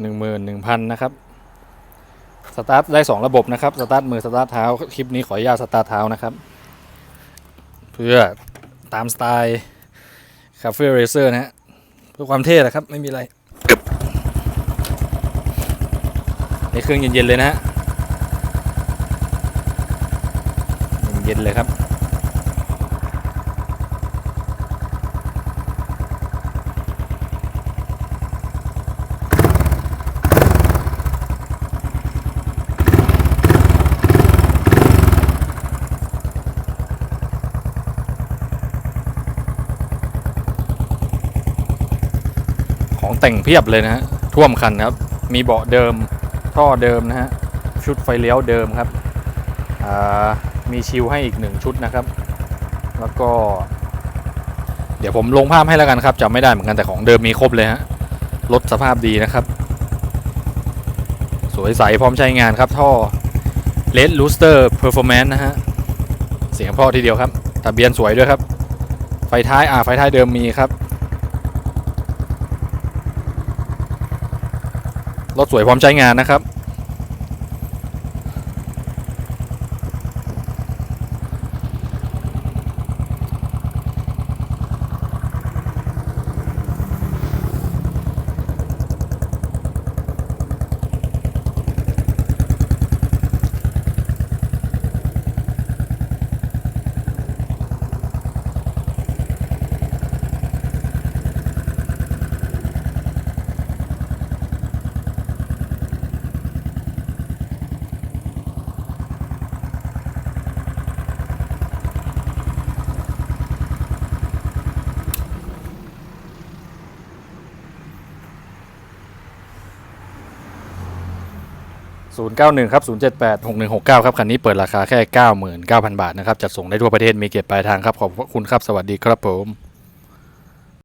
หนึ่งหมื่นหนึ่งพันนะครับสตาร์ทได้สองระบบนะครับสตาร์ทมือสตาร์ทเท้าคลิปนี้ขออนุญาตสตาร์ทเท้านะครับ เพื่อตามสไตล์คาเฟ่เรเซอร์นะฮะเพื่อความเท่แหละครับ ไม่มีอะไรในเครื่องเย็นๆเลยนะฮะเย็นๆเลยครับ ของแต่งเพียบเลยนะฮะท่วมคันครับ มีเบาะเดิมท่อเดิมนะฮะชุดไฟเลี้ยวเดิมครับมีชิลให้อีกหนึ่งชุดนะครับ แล้วก็ เดี๋ยวผมลงภาพให้แล้วกันครับจำไม่ได้เหมือนกันแต่ของเดิมมีครบเลยฮะรถสภาพดีนะครับ สวยใสพร้อมใช้งานครับท่อ Red Rooster Performance นะฮะเสียงเพ่อทีเดียวครับทะเบียนสวยด้วยครับ ไฟท้ายอ่าไฟท้ายเดิมมีครับ รถสวยพร้อมใช้งานนะครับ 091 ครับ 078 6169 ครับ คันนี้เปิดราคาแค่ 99,000 บาทนะครับ จัดส่งได้ทั่วประเทศมีเก็บปลายทางครับ ขอบคุณครับ สวัสดีครับผม